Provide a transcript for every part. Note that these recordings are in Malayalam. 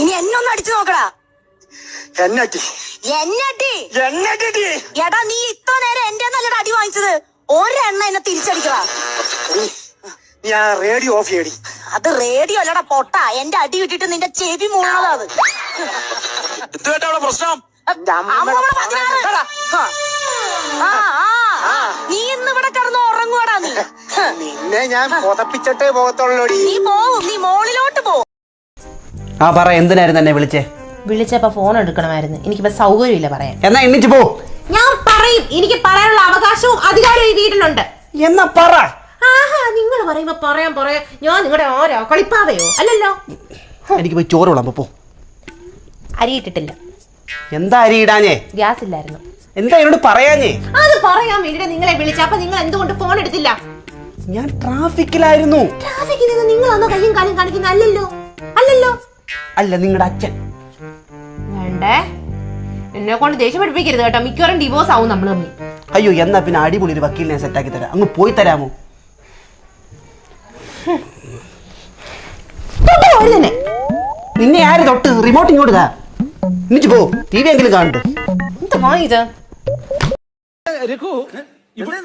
ഇനി എന്നെ ഒന്ന് അടിച്ചു നോക്കടാ. എന്നട്ടി എന്നടി? എന്നട്ടി? എടാ നീ ഇത്ര നേരം എന്റെ നല്ലൊരു അടി വാങ്ങിച്ചത് ഒരെണ്ണ എന്നെ തിരിച്ചടിക്കടാ. ഞാൻ റേഡിയോ ഓഫ് ചെയ്യടി. അത് റേഡിയോ അല്ലടാ പൊട്ട. എന്റെ അടി കിട്ടിട്ട് നിന്റെ ചെവി മൂന്നതാ അത്. എന്ത് കേട്ടാ പ്രശ്നം. നീ ഇന്ന് ഇവിടെ കിടന്ന് ഉറങ്ങുവാടാ നീ. നിന്നെ ഞാൻ പുതപ്പിച്ചിട്ടേ പോകത്തുള്ളൂ നീ പോവും നീ മോളിലോട്ട് പോ. ആ പറ എന്തിനായിരുന്നു എന്നെ വിളിച്ചേ? വിളിച്ചപ്പോ ഫോൺ എടുക്കണമായിരുന്നു. എനിക്കിപ്പോ സൗകര്യമില്ല പറയാൻ. എന്നാ എണ്ണിച്ചു പോ. ഞാൻ പറയും എനിക്ക് പറയാനുള്ള അവകാശവും അധികാരവും ഈ വീട്ടിലുണ്ട് എന്നാ പറ. ആഹാ നിങ്ങൾ പറയുമ്പോ പറയാൻ പറയാ. ഞാൻ നിങ്ങളുടെ ആരോ? കളിപ്പാവയോ? അല്ലല്ലോ. എനിക്ക് പോയി ചോറ് വിളമ്പോ പോ അരിയിട്ടിട്ടില്ല എന്താ അരി ഇടാഞ്ഞേ? ഗ്യാസ് ഇല്ലായിരുന്നു. എന്താ എന്നോട് പറയാഞ്ഞേ? അത് പറയാൻ വേണ്ടി നിങ്ങളെ വിളിച്ച. അപ്പൊ നിങ്ങൾ എന്തുകൊണ്ട് ഫോൺ എടുത്തില്ല? ഞാൻ ട്രാഫിക്കിലായിരുന്നു ട്രാഫിക്കിൽ നിന്ന് നിങ്ങളൊന്നും കയ്യും കാലും കാണിക്കുന്ന അല്ലല്ലോ അല്ലല്ലോ. അല്ല നിങ്ങളുടെ അച്ഛൻ. വേണ്ടേ? എന്നെ കൊണ്ട് ദേഷ്യം പഠിപ്പിക്കരുത് കേട്ടോ. മിക്കവാറും ഡിവോഴ്സ് ആവും നമ്മൾ തമ്മിൽ. അയ്യോ എന്നാ പിന്നെ അടിപൊളി ഒരു വക്കീലിനെ സെറ്റാക്കി തരാം. അങ്ങ് പോയി തരാമോ? നിന്നെ. ആര് തൊട്ട്? റിമോട്ട് ഇങ്ങോട്ട് താ എന്നിട്ട് പോ. ടി വി എങ്കിലും കാണട്ടെ എന്താ വാങ്ങിയത് രഘു ഇവിടെ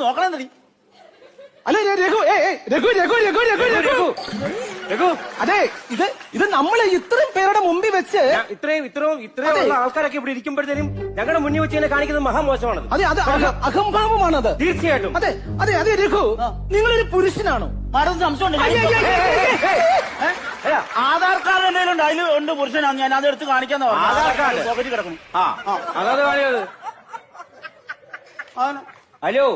നോക്കണം നീ? അല്ല രഘു ഏ രഘു രഘു രഘു രഘു രഘു രഘു. അതെ ഇത് ഇത് നമ്മൾ ഇത്രയും പേരുടെ മുമ്പിൽ വെച്ച് ഇത്രയും ഇത്രയും ഇത്രയും ഉള്ള ആൾക്കാരൊക്കെ ഇവിടെ ഇരിക്കുമ്പോഴത്തേനും ഞങ്ങളുടെ മുന്നിൽ വെച്ച് തന്നെ കാണിക്കുന്നത് മഹാമോശമാണ് അതെ അത് അഹംഭാവമാണ് അത് തീർച്ചയായിട്ടും. അതെ അതെ അതെ രഘു നിങ്ങളൊരു പുരുഷനാണോ? മാഡം അയ്യ. ആധാർ കാർഡ് എന്തെങ്കിലും ഉണ്ട്? അതിൽ ഉണ്ട് പുരുഷനാണ്. ഞാൻ അത് എടുത്ത് കാണിക്കാന്ന് പറഞ്ഞു. ആധാർ കാർഡ്? കിടക്കുന്നു. ആ. അതാ. കാണിയത് ഹലോ.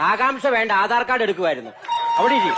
ആകാംക്ഷ വേണ്ട ആധാർ കാർഡ് എടുക്കുമായിരുന്നു അവിടെ ഇരി